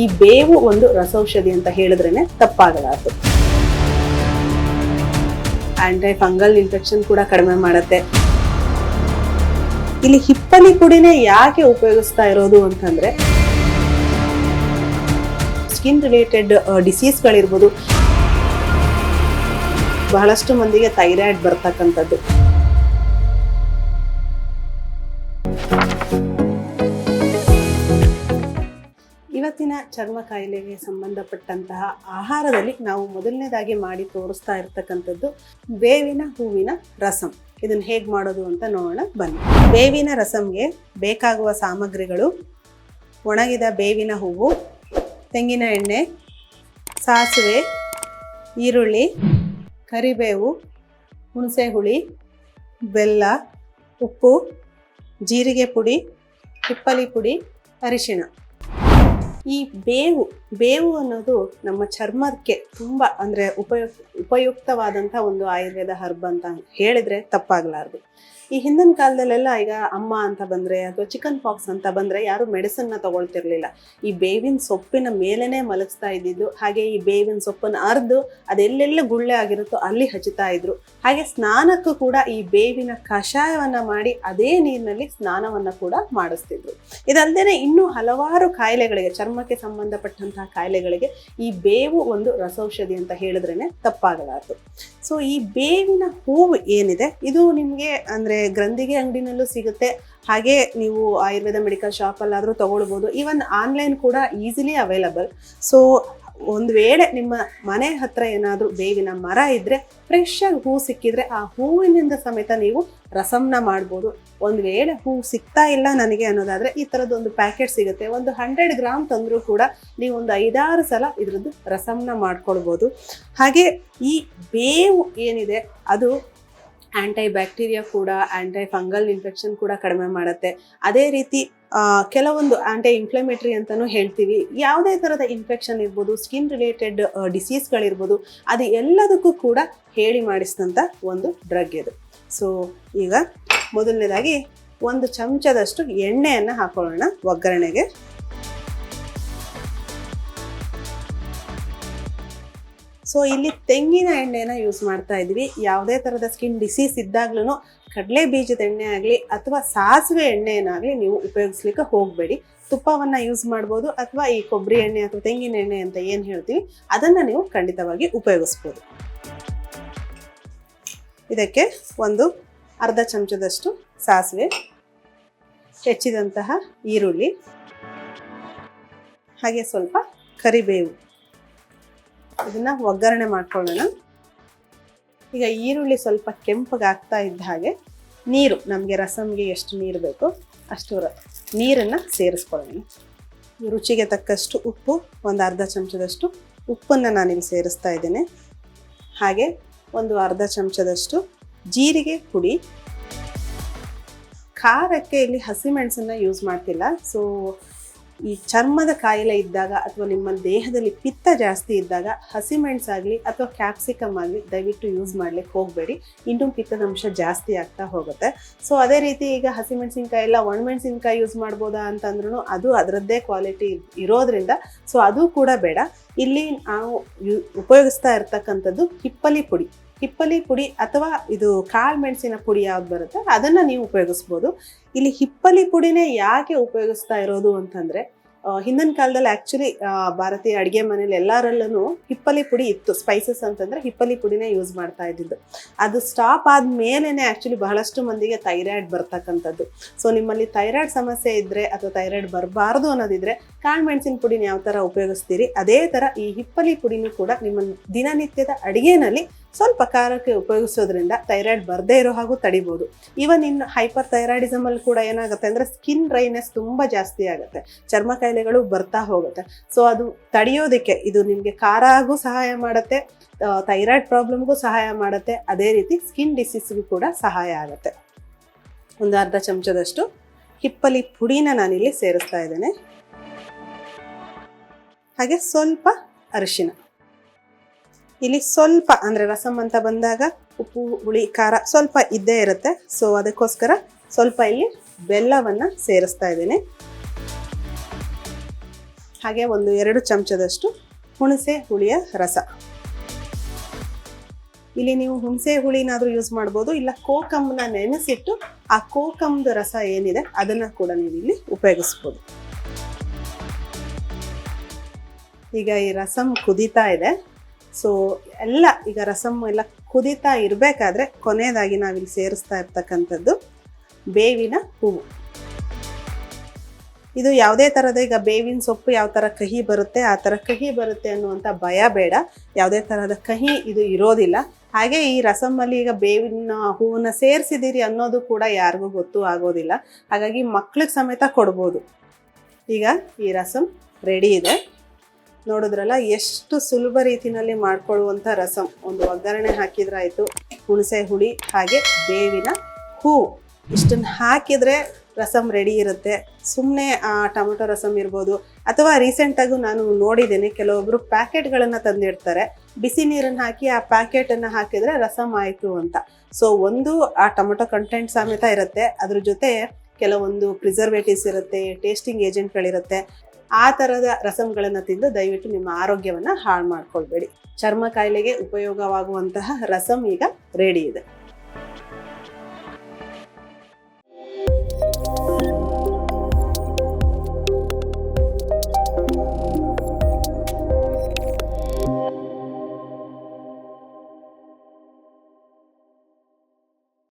ಈ ಬೇವು ಒಂದು ರಸೌಷಧಿ ಅಂತ ಹೇಳಿದ್ರೇನೆ ತಪ್ಪಾಗಲಾರದು. ಆಂಟೈ ಫಂಗಲ್ ಇನ್ಫೆಕ್ಷನ್ ಕೂಡ ಕಡಿಮೆ ಮಾಡುತ್ತೆ. ಇಲ್ಲಿ ಹಿಪ್ಪಲಿ ಪುಡಿನೇ ಯಾಕೆ ಉಪಯೋಗಿಸ್ತಾ ಇರೋದು ಅಂತಂದ್ರೆ ಸ್ಕಿನ್ ರಿಲೇಟೆಡ್ ಡಿಸೀಸ್ಗಳಿರ್ಬೋದು ಬಹಳಷ್ಟು ಮಂದಿಗೆ ಥೈರಾಯ್ಡ್ ಬರ್ತಕ್ಕಂಥದ್ದು. ಇವತ್ತಿನ ಚರ್ಮ ಕಾಯಿಲೆಗೆ ಸಂಬಂಧಪಟ್ಟಂತಹ ಆಹಾರದಲ್ಲಿ ನಾವು ಮೊದಲನೇದಾಗಿ ಮಾಡಿ ತೋರಿಸ್ತಾ ಇರ್ತಕ್ಕಂಥದ್ದು ಬೇವಿನ ಹೂವಿನ ರಸಂ. ಇದನ್ನು ಹೇಗೆ ಮಾಡೋದು ಅಂತ ನೋಡೋಣ, ಬನ್ನಿ. ಬೇವಿನ ರಸಂಗೆ ಬೇಕಾಗುವ ಸಾಮಗ್ರಿಗಳು, ಒಣಗಿದ ಬೇವಿನ ಹೂವು, ತೆಂಗಿನ ಎಣ್ಣೆ, ಸಾಸಿವೆ, ಈರುಳ್ಳಿ, ಕರಿಬೇವು, ಹುಣಸೆ ಹುಳಿ, ಬೆಲ್ಲ, ಉಪ್ಪು, ಜೀರಿಗೆ ಪುಡಿ, ಹಿಪ್ಪಲಿ ಪುಡಿ, ಅರಿಶಿಣ. ಈ ಬೇವು ಬೇವು ಅನ್ನೋದು ನಮ್ಮ ಚರ್ಮಕ್ಕೆ ತುಂಬ ಅಂದರೆ ಉಪಯುಕ್ತ ಉಪಯುಕ್ತವಾದಂಥ ಒಂದು ಆಯುರ್ವೇದ ಹರ್ಬ್ ಅಂತ ಹೇಳಿದ್ರೆ ತಪ್ಪಾಗಲಾರ್ದು. ಈ ಹಿಂದಿನ ಕಾಲದಲ್ಲೆಲ್ಲ ಈಗ ಅಮ್ಮ ಅಂತ ಬಂದರೆ ಅಥವಾ ಚಿಕನ್ ಪಾಕ್ಸ್ ಅಂತ ಬಂದರೆ ಯಾರು ಮೆಡಿಸನ್ನ ತಗೊಳ್ತಿರ್ಲಿಲ್ಲ. ಈ ಬೇವಿನ ಸೊಪ್ಪಿನ ಮೇಲೇನೆ ಮಲಗಿಸ್ತಾ ಇದ್ದಿದ್ದು, ಹಾಗೆ ಈ ಬೇವಿನ ಸೊಪ್ಪನ್ನ ಅರ್ದು ಅದೆಲ್ಲೆಲ್ಲ ಗುಳ್ಳೆ ಆಗಿರುತ್ತೋ ಅಲ್ಲಿ ಹಚ್ಚುತ್ತಾ ಇದ್ರು. ಹಾಗೆ ಸ್ನಾನಕ್ಕೂ ಕೂಡ ಈ ಬೇವಿನ ಕಷಾಯವನ್ನ ಮಾಡಿ ಅದೇ ನೀರಿನಲ್ಲಿ ಸ್ನಾನವನ್ನ ಕೂಡ ಮಾಡಿಸ್ತಿದ್ರು. ಇದಲ್ಲದೆ ಇನ್ನೂ ಹಲವಾರು ಕಾಯಿಲೆಗಳಿಗೆ, ಚರ್ಮಕ್ಕೆ ಸಂಬಂಧಪಟ್ಟಂತಹ ಕಾಯಿಲೆಗಳಿಗೆ ಈ ಬೇವು ಒಂದು ರಸೌಷಧಿ ಅಂತ ಹೇಳಿದ್ರೇನೆ ತಪ್ಪಾಗಲಾರದು. ಸೊ ಈ ಬೇವಿನ ಹೂವು ಏನಿದೆ, ಇದು ನಿಮಗೆ ಅಂದರೆ ಗ್ರಂಥಿಗೆ ಅಂಗಡಿನಲ್ಲೂ ಸಿಗುತ್ತೆ. ಹಾಗೆ ನೀವು ಆಯುರ್ವೇದ ಮೆಡಿಕಲ್ ಶಾಪಲ್ಲಾದರೂ ತಗೊಳ್ಬೋದು. ಈವನ್ ಆನ್ಲೈನ್ ಕೂಡ ಈಸಿಲಿ ಅವೈಲಬಲ್. ಸೊ, ಒಂದು ವೇಳೆ ನಿಮ್ಮ ಮನೆ ಹತ್ರ ಏನಾದರೂ ಬೇವಿನ ಮರ ಇದ್ದರೆ ಫ್ರೆಶ್ ಆಗಿ ಹೂ ಸಿಕ್ಕಿದ್ರೆ ಆ ಹೂವಿನಿಂದ ಸಮೇತ ನೀವು ರಸಮ್ನ ಮಾಡ್ಬೋದು. ಒಂದು ವೇಳೆ ಹೂ ಸಿಗ್ತಾ ಇಲ್ಲ ನನಗೆ ಅನ್ನೋದಾದರೆ ಈ ಥರದ್ದೊಂದು ಪ್ಯಾಕೆಟ್ ಸಿಗುತ್ತೆ. ಒಂದು ಹಂಡ್ರೆಡ್ ಗ್ರಾಮ್ ತಂದರೂ ಕೂಡ ನೀವು ಒಂದು ಐದಾರು ಸಲ ಇದ್ರದ್ದು ರಸಮ್ನ ಮಾಡ್ಕೊಳ್ಬೋದು. ಹಾಗೆ ಈ ಬೇವು ಏನಿದೆ, ಅದು ಆ್ಯಂಟೈ ಬ್ಯಾಕ್ಟೀರಿಯಾ ಕೂಡ ಆ್ಯಂಟೈ ಫಂಗಲ್ ಇನ್ಫೆಕ್ಷನ್ ಕೂಡ ಕಡಿಮೆ ಮಾಡುತ್ತೆ. ಅದೇ ರೀತಿ ಕೆಲವೊಂದು ಆ್ಯಂಟಿ ಇನ್ಫ್ಲಮೇಟ್ರಿ ಅಂತಲೂ ಹೇಳ್ತೀವಿ. ಯಾವುದೇ ಥರದ ಇನ್ಫೆಕ್ಷನ್ ಇರ್ಬೋದು ಸ್ಕಿನ್ ರಿಲೇಟೆಡ್ ಡಿಸೀಸ್ಗಳಿರ್ಬೋದು ಅದು ಎಲ್ಲದಕ್ಕೂ ಕೂಡ ಹೇಳಿ ಮಾಡಿಸಿದಂಥ ಒಂದು ಡ್ರಗ್ ಇದು. ಸೊ ಈಗ ಮೊದಲನೇದಾಗಿ ಒಂದು ಚಮಚದಷ್ಟು ಎಣ್ಣೆಯನ್ನು ಹಾಕೊಳ್ಳೋಣ. ಒಗ್ಗರಣೆಗೆ ಸೊ ಇಲ್ಲಿ ತೆಂಗಿನ ಎಣ್ಣೆನ ಯೂಸ್ ಮಾಡ್ತಾ ಇದ್ವಿ. ಯಾವುದೇ ಥರದ ಸ್ಕಿನ್ ಡಿಸೀಸ್ ಇದ್ದಾಗ್ಲೂ ಕಡಲೆ ಬೀಜದ ಎಣ್ಣೆ ಆಗಲಿ ಅಥವಾ ಸಾಸಿವೆ ಎಣ್ಣೆಯನ್ನಾಗಲಿ ನೀವು ಉಪಯೋಗಿಸ್ಲಿಕ್ಕೆ ಹೋಗಬೇಡಿ. ತುಪ್ಪವನ್ನು ಯೂಸ್ ಮಾಡ್ಬೋದು ಅಥವಾ ಈ ಕೊಬ್ಬರಿ ಎಣ್ಣೆ ಅಥವಾ ತೆಂಗಿನ ಎಣ್ಣೆ ಅಂತ ಏನು ಹೇಳ್ತೀವಿ, ಅದನ್ನು ನೀವು ಖಂಡಿತವಾಗಿ ಉಪಯೋಗಿಸ್ಬೋದು. ಇದಕ್ಕೆ ಒಂದು ಅರ್ಧ ಚಮಚದಷ್ಟು ಸಾಸಿವೆ, ಹೆಚ್ಚಿದಂತಹ ಈರುಳ್ಳಿ, ಹಾಗೆ ಸ್ವಲ್ಪ ಕರಿಬೇವು. ಇದನ್ನ ಒಗ್ಗರಣೆ ಮಾಡ್ಕೊಳ್ಳೋಣ. ಈಗ ಈರುಳ್ಳಿ ಸ್ವಲ್ಪ ಕೆಂಪಗಾಗ್ತಾ ಇದ್ದ ಹಾಗೆ ನೀರು, ನಮಗೆ ರಸಮ್ಗೆ ಎಷ್ಟು ನೀರು ಬೇಕೋ ಅಷ್ಟು ನೀರನ್ನು ಸೇರಿಸ್ಕೊಳ್ಳೋಣ. ರುಚಿಗೆ ತಕ್ಕಷ್ಟು ಉಪ್ಪು, ಒಂದು ಅರ್ಧ ಚಮಚದಷ್ಟು ಉಪ್ಪನ್ನು ನಾನಿಲ್ಲಿ ಸೇರಿಸ್ತಾ ಇದ್ದೇನೆ. ಹಾಗೆ ಒಂದು ಅರ್ಧ ಚಮಚದಷ್ಟು ಜೀರಿಗೆ ಪುಡಿ. ಖಾರಕ್ಕೆ ಇಲ್ಲಿ ಹಸಿಮೆಣಸನ್ನು ಯೂಸ್ ಮಾಡ್ತಿಲ್ಲ ಸೊ ಈ ಚರ್ಮದ ಕಾಯಿಲೆ ಇದ್ದಾಗ ಅಥವಾ ನಿಮ್ಮ ದೇಹದಲ್ಲಿ ಪಿತ್ತ ಜಾಸ್ತಿ ಇದ್ದಾಗ ಹಸಿಮೆಣಸಾಗಲಿ ಅಥವಾ ಕ್ಯಾಪ್ಸಿಕಮ್ ಆಗಲಿ ದಯವಿಟ್ಟು ಯೂಸ್ ಮಾಡ್ಲಿಕ್ಕೆ ಹೋಗಬೇಡಿ. ಇನ್ನೂ ಪಿತ್ತದ ಅಂಶ ಜಾಸ್ತಿ ಆಗ್ತಾ ಹೋಗುತ್ತೆ. ಸೊ ಅದೇ ರೀತಿ ಈಗ ಹಸಿಮೆಣಸಿನ್ಕಾಯಿ ಎಲ್ಲ ಒಣಮೆಣಸಿನ್ಕಾಯಿ ಯೂಸ್ ಮಾಡ್ಬೋದಾ ಅಂತಂದ್ರೂ ಅದು ಅದರದ್ದೇ ಕ್ವಾಲಿಟಿ ಇರೋದ್ರಿಂದ ಸೊ ಅದು ಕೂಡ ಬೇಡ. ಇಲ್ಲಿ ನಾವು ಯು ಉಪಯೋಗಿಸ್ತಾ ಇರ್ತಕ್ಕಂಥದ್ದು ಹಿಪ್ಪಲಿ ಪುಡಿ. ಹಿಪ್ಪಲಿ ಪುಡಿ ಅಥವಾ ಇದು ಕಾಳು ಮೆಣಸಿನ ಪುಡಿ ಯಾವ್ದು ಬರುತ್ತೆ, ಅದನ್ನು ನೀವು ಉಪಯೋಗಿಸ್ಬೋದು. ಇಲ್ಲಿ ಹಿಪ್ಪಲಿ ಪುಡಿನೇ ಯಾಕೆ ಉಪಯೋಗಿಸ್ತಾ ಇರೋದು ಅಂತಂದರೆ ಹಿಂದಿನ ಕಾಲದಲ್ಲಿ ಆ್ಯಕ್ಚುಲಿ ಭಾರತೀಯ ಅಡುಗೆ ಮನೇಲಿ ಎಲ್ಲರಲ್ಲೂ ಹಿಪ್ಪಲಿ ಪುಡಿ ಇತ್ತು. ಸ್ಪೈಸಸ್ ಅಂತಂದರೆ ಹಿಪ್ಪಲಿ ಪುಡಿನೇ ಯೂಸ್ ಮಾಡ್ತಾ ಇದ್ದಿದ್ದು. ಅದು ಸ್ಟಾಪ್ ಆದಮೇಲೆ ಆ್ಯಕ್ಚುಲಿ ಬಹಳಷ್ಟು ಮಂದಿಗೆ ಥೈರಾಯ್ಡ್ ಬರ್ತಕ್ಕಂಥದ್ದು. ಸೊ ನಿಮ್ಮಲ್ಲಿ ಥೈರಾಯ್ಡ್ ಸಮಸ್ಯೆ ಇದ್ದರೆ ಅಥವಾ ಥೈರಾಯ್ಡ್ ಬರಬಾರ್ದು ಅನ್ನೋದಿದ್ರೆ ಕಾಳು ಮೆಣಸಿನ ಪುಡಿನ ಯಾವ ಥರ ಉಪಯೋಗಿಸ್ತೀರಿ, ಅದೇ ಥರ ಈ ಹಿಪ್ಪಲಿ ಪುಡಿನೂ ಕೂಡ ನಿಮ್ಮ ದಿನನಿತ್ಯದ ಅಡುಗೆನಲ್ಲಿ ಸ್ವಲ್ಪ ಖಾರಕ್ಕೆ ಉಪಯೋಗಿಸೋದ್ರಿಂದ ಥೈರಾಯ್ಡ್ ಬರದೇ ಇರೋ ಹಾಗೂ ತಡಿಬೋದು. ಈವನ್ ಇನ್ನು ಹೈಪರ್ ಥೈರಾಯ್ಡಿಸಮ್ ಅಲ್ಲಿ ಕೂಡ ಏನಾಗುತ್ತೆ ಅಂದರೆ ಸ್ಕಿನ್ ಡ್ರೈನೆಸ್ ತುಂಬ ಜಾಸ್ತಿ ಆಗುತ್ತೆ. ಚರ್ಮ ಕಾಯಿಲೆಗಳು ಬರ್ತಾ ಹೋಗುತ್ತೆ. ಸೊ ಅದು ತಡೆಯೋದಕ್ಕೆ ಇದು ನಿಮಗೆ ಖಾರ ಆಗೂ ಸಹಾಯ ಮಾಡುತ್ತೆ ಥೈರಾಯ್ಡ್ ಪ್ರಾಬ್ಲಮ್ಗೂ ಸಹಾಯ ಮಾಡುತ್ತೆ, ಅದೇ ರೀತಿ ಸ್ಕಿನ್ ಡಿಸೀಸ್ಗೂ ಕೂಡ ಸಹಾಯ ಆಗುತ್ತೆ. ಒಂದು ಅರ್ಧ ಚಮಚದಷ್ಟು ಹಿಪ್ಪಲಿ ಪುಡಿನ ನಾನಿಲ್ಲಿ ಸೇರಿಸ್ತಾ ಇದ್ದೇನೆ. ಹಾಗೆ ಸ್ವಲ್ಪ ಅರಿಶಿನ. ಇಲ್ಲಿ ಸ್ವಲ್ಪ ಅಂದರೆ ರಸಮ್ ಅಂತ ಬಂದಾಗ ಉಪ್ಪು, ಹುಳಿ, ಖಾರ ಸ್ವಲ್ಪ ಇದ್ದೇ ಇರುತ್ತೆ. ಸೊ ಅದಕ್ಕೋಸ್ಕರ ಸ್ವಲ್ಪ ಇಲ್ಲಿ ಬೆಲ್ಲವನ್ನು ಸೇರಿಸ್ತಾ ಇದ್ದೀನಿ. ಹಾಗೆ ಒಂದು ಎರಡು ಚಮಚದಷ್ಟು ಹುಣಸೆ ಹುಳಿಯ ರಸ. ಇಲ್ಲಿ ನೀವು ಹುಣಸೆ ಹುಳಿನಾದರೂ ಯೂಸ್ ಮಾಡ್ಬೋದು, ಇಲ್ಲ ಕೋಕಂನ ನೆನೆಸಿಟ್ಟು ಆ ಕೋಕಂದು ರಸ ಏನಿದೆ ಅದನ್ನು ಕೂಡ ನೀವು ಇಲ್ಲಿ ಉಪಯೋಗಿಸ್ಬೋದು. ಈಗ ಈ ರಸಂ ಕುದೀತಾ ಇದೆ. ಸೊ ಎಲ್ಲ ಈಗ ರಸಮ್ ಎಲ್ಲ ಕುದಿತಾ ಇರಬೇಕಾದ್ರೆ ಕೊನೆಯದಾಗಿ ನಾವಿಲ್ಲಿ ಸೇರಿಸ್ತಾ ಇರ್ತಕ್ಕಂಥದ್ದು ಬೇವಿನ ಹೂವು. ಇದು ಯಾವುದೇ ಥರದ ಈಗ ಬೇವಿನ ಸೊಪ್ಪು ಯಾವ ಥರ ಕಹಿ ಬರುತ್ತೆ, ಆ ಥರ ಕಹಿ ಬರುತ್ತೆ ಅನ್ನುವಂಥ ಭಯ ಬೇಡ. ಯಾವುದೇ ಥರದ ಕಹಿ ಇದು ಇರೋದಿಲ್ಲ. ಹಾಗೆ ಈ ರಸಮ್ಮಲ್ಲಿ ಈಗ ಬೇವಿನ ಹೂವನ್ನು ಸೇರಿಸಿದ್ದೀರಿ ಅನ್ನೋದು ಕೂಡ ಯಾರಿಗೂ ಗೊತ್ತು ಆಗೋದಿಲ್ಲ. ಹಾಗಾಗಿ ಮಕ್ಳಿಗೆ ಸಮೇತ ಕೊಡ್ಬೋದು. ಈಗ ಈ ರಸಮ್ ರೆಡಿ ಇದೆ. ನೋಡಿದ್ರಲ್ಲ, ಎಷ್ಟು ಸುಲಭ ರೀತಿನಲ್ಲಿ ಮಾಡ್ಕೊಳ್ಳುವಂಥ ರಸಂ. ಒಂದು ಒಗ್ಗರಣೆ ಹಾಕಿದ್ರಾಯಿತು, ಹುಣಸೆ ಹುಳಿ, ಹಾಗೆ ಬೇವಿನ ಹೂ. ಇಷ್ಟನ್ನು ಹಾಕಿದರೆ ರಸಮ್ ರೆಡಿ ಇರುತ್ತೆ. ಸುಮ್ಮನೆ ಆ, ಟೊಮೆಟೊ ರಸಮ್ ಇರ್ಬೋದು, ಅಥವಾ ರೀಸೆಂಟಾಗೂ ನಾನು ನೋಡಿದ್ದೀನಿ ಕೆಲವೊಬ್ಬರು ಪ್ಯಾಕೆಟ್ಗಳನ್ನು ತಂದಿಡ್ತಾರೆ. ಬಿಸಿ ನೀರನ್ನು ಹಾಕಿ ಆ ಪ್ಯಾಕೆಟನ್ನು ಹಾಕಿದರೆ ರಸಮ್ ಆಯಿತು ಅಂತ. ಸೊ ಒಂದು, ಆ ಟೊಮೆಟೊ ಕಂಟೆಂಟ್ ಸಮೇತ ಇರುತ್ತೆ. ಅದ್ರ ಜೊತೆ ಕೆಲವೊಂದು ಪ್ರಿಸರ್ವೇಟಿವ್ಸ್ ಇರುತ್ತೆ ಟೇಸ್ಟಿಂಗ್ ಏಜೆಂಟ್ಗಳಿರುತ್ತೆ ಆ ಥರದ ರಸಮ್ಗಳನ್ನು ತಿಂದು ದಯವಿಟ್ಟು ನಿಮ್ಮ ಆರೋಗ್ಯವನ್ನು ಹಾಳು ಮಾಡ್ಕೊಳ್ಬೇಡಿ. ಚರ್ಮ ಕಾಯಿಲೆಗೆ ಉಪಯೋಗವಾಗುವಂತಹ ರಸಮ್ ಈಗ ರೆಡಿ ಇದೆ.